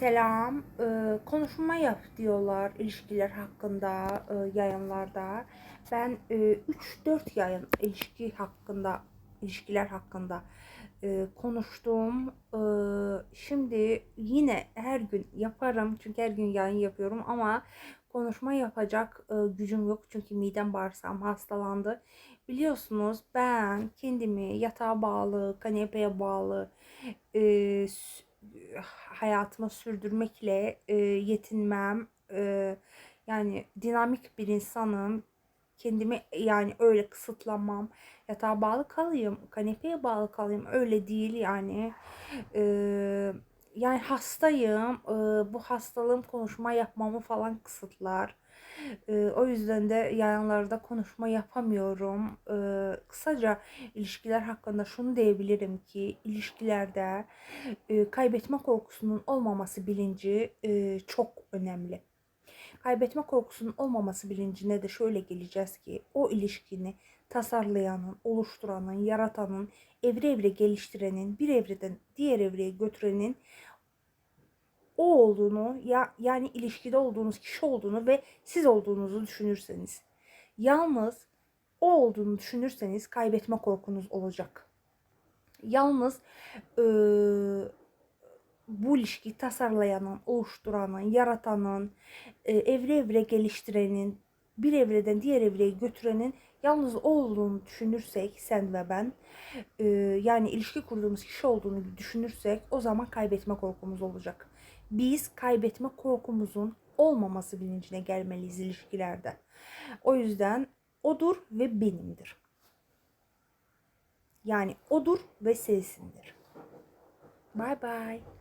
Selam. Ee, konuşma yap diyorlar ilişkiler hakkında e, yayınlarda. Ben e, 3-4 yayın ilişki hakkında, ilişkiler hakkında e, konuştum. E, şimdi yine her gün yaparım çünkü her gün yayın yapıyorum ama konuşma yapacak gücüm yok çünkü midem bağırsam hastalandı. Biliyorsunuz ben kendimi yatağa bağlı, kanepeye bağlı e, hayatımı sürdürmekle e, yetinmem. E, yani dinamik bir insanım. Kendimi yani öyle kısıtlamam. Yatağa bağlı kalayım, kanepeye bağlı kalayım. Öyle değil yani. E, yani hastayım. Bu hastalığım konuşma yapmamı falan kısıtlar. O yüzden de yayınlarda konuşma yapamıyorum. Kısaca ilişkiler hakkında şunu diyebilirim ki ilişkilerde kaybetme korkusunun olmaması bilinci çok önemli. Kaybetme korkusunun olmaması bilincine de şöyle geleceğiz ki o ilişkini tasarlayanın, oluşturanın, yaratanın, evre evre geliştirenin, bir evreden diğer evreye götürenin o olduğunu ya yani ilişkide olduğunuz kişi olduğunu ve siz olduğunuzu düşünürseniz yalnız o olduğunu düşünürseniz kaybetme korkunuz olacak. Yalnız eee, bu ilişkiyi tasarlayanın, oluşturanın, yaratanın, e, evre evre geliştirenin, bir evreden diğer evreye götürenin yalnız o olduğunu düşünürsek sen ve ben e, yani ilişki kurduğumuz kişi olduğunu düşünürsek o zaman kaybetme korkumuz olacak. Biz kaybetme korkumuzun olmaması bilincine gelmeliyiz ilişkilerde. O yüzden odur ve benimdir. Yani odur ve sensindir. Bye bye.